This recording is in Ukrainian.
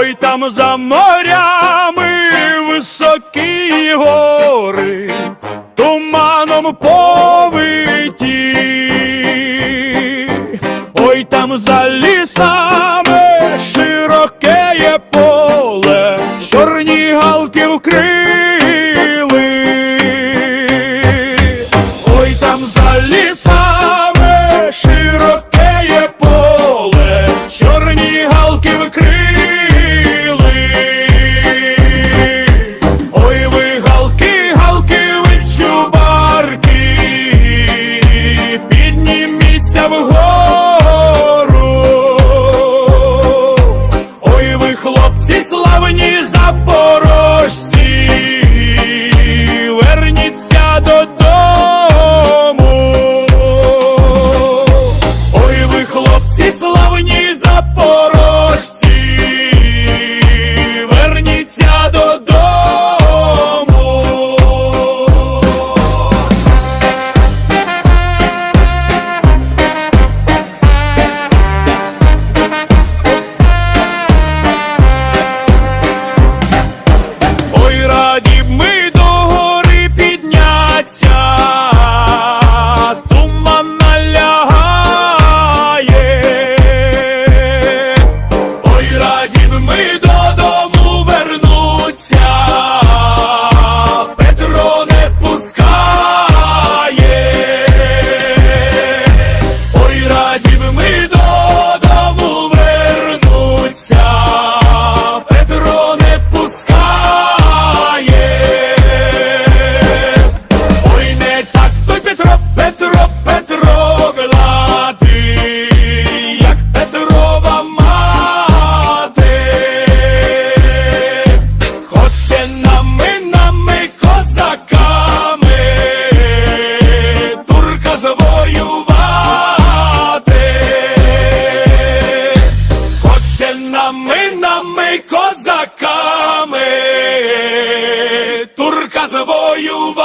Ой там за морями високі гори, туманом повиті, ой там за лісами широке є. reservoir you've